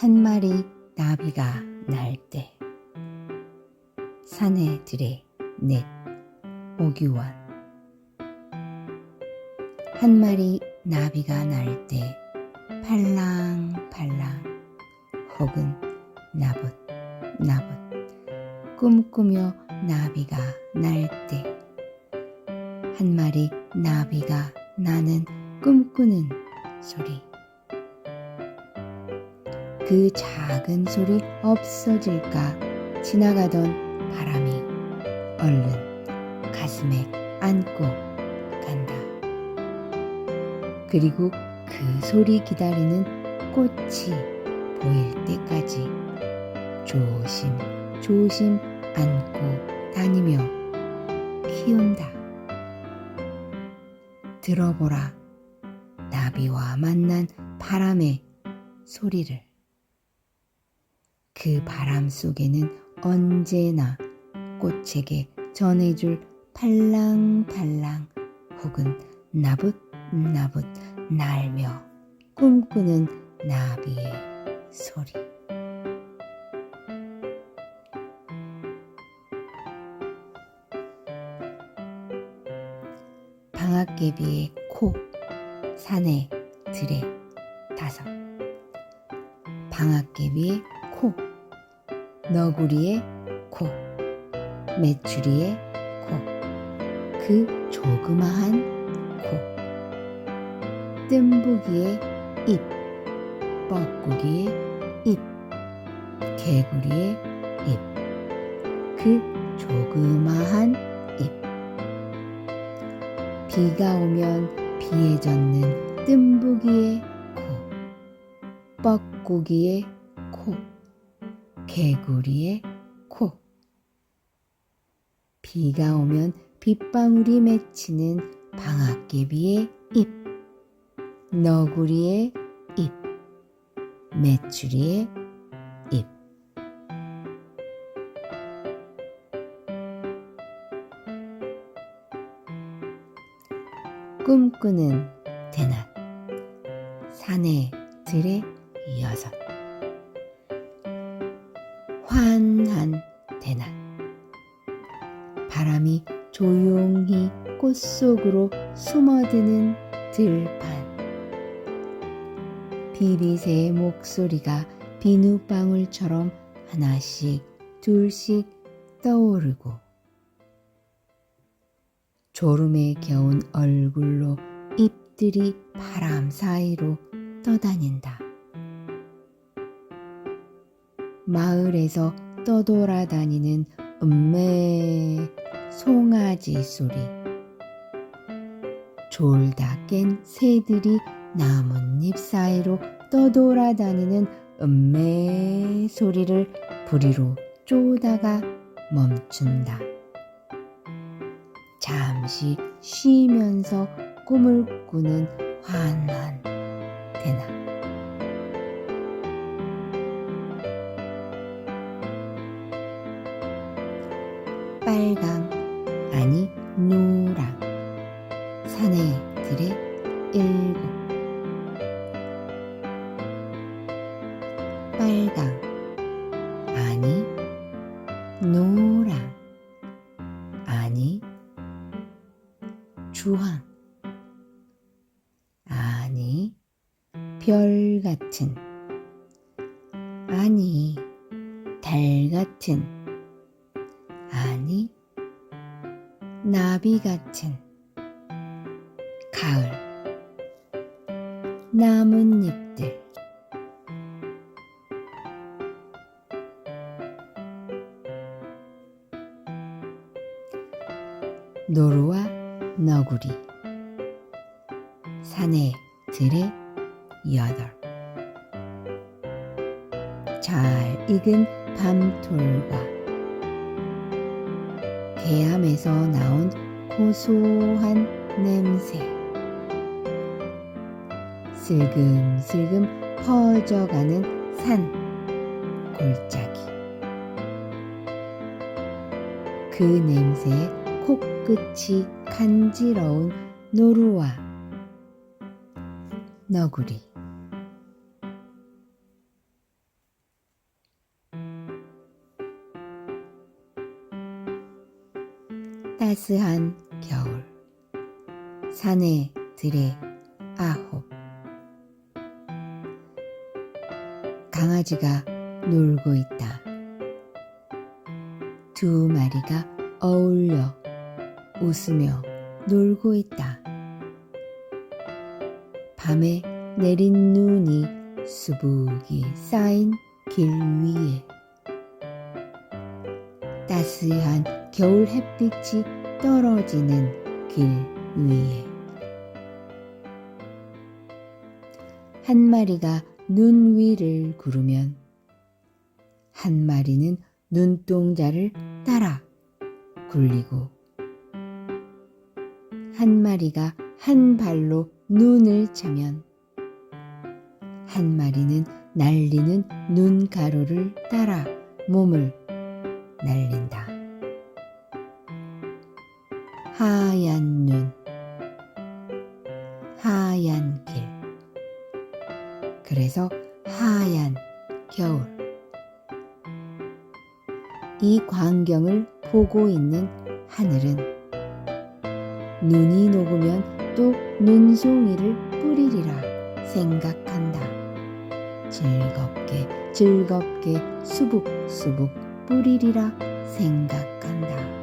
한 마리 나비가 날 때. 산에 들에 넷 오규원. 한 마리 나비가 날 때 팔랑팔랑 혹은 나붓 나붓 꿈꾸며 나비가 날 때. 한 마리 나비가 나는 꿈꾸는 소리 그 작은 소리 없어질까 지나가던 바람이 얼른 가슴에 안고 간다. 그리고 그 소리 기다리는 꽃이 보일 때까지 조심 조심 안고 다니며 키운다. 들어보라 나비와 만난 바람의 소리를. 그 바람 속에는 언제나 꽃에게 전해줄 팔랑팔랑 혹은 나붓나붓 날며 꿈꾸는 나비의 소리. 방앗개비의 코, 산에 들에 다섯. 방앗개비의 코, 너구리의 코, 메추리의 코, 그 조그마한 코, 뜸부기의 입, 뻐꾸기의 입, 개구리의 입, 그 조그마한 입. 비가 오면 비에 젖는 뜸부기의 코, 뻐꾸기의 코, 개구리의 코. 비가 오면 빗방울이 맺히는 방앗개비의 입, 너구리의 입, 메추리의 입. 꿈꾸는 대낮 산에 들에 여섯 환한 대낮 바람이 조용히 꽃 속으로 숨어드는 들판 비비새의 목소리가 비누방울처럼 하나씩 둘씩 떠오르고 졸음에 겨운 얼굴로 잎들이 바람 사이로 떠다닌다. 마을에서 떠돌아다니는 음매 송아지 소리. 졸다 깬 새들이 나뭇잎 사이로 떠돌아다니는 음매 소리를 부리로 쪼다가 멈춘다. 잠시 쉬면서 꿈을 꾸는 환한 대낮. 들에 일곱 빨강 아니 노랑 아니 주황 아니 별 같은 아니 달 같은 아니 나비 같은 가을. 나뭇잎들. 노루와 너구리. 산에 들에 여덟. 잘 익은 밤톨과 개암에서 나온 고소한 냄새 슬금슬금 퍼져가는 산 골짜기. 그 냄새에 코끝이 간지러운 노루와 너구리. 따스한 겨울. 산의 들에 강아지가 놀고 있다. 두 마리가 어울려 웃으며 놀고 있다. 밤에 내린 눈이 수북이 쌓인 길 위에 따스한 겨울 햇빛이 떨어지는 길 위에 한 마리가 눈 위를 구르면 한 마리는 눈동자를 따라 굴리고 한 마리가 한 발로 눈을 차면 한 마리는 날리는 눈가루를 따라 몸을 날린다. 하얀 눈, 하얀 길. 그래서 하얀 겨울. 이 광경을 보고 있는 하늘은 눈이 녹으면 또 눈송이를 뿌리리라 생각한다. 즐겁게 즐겁게 수북수북 뿌리리라 생각한다.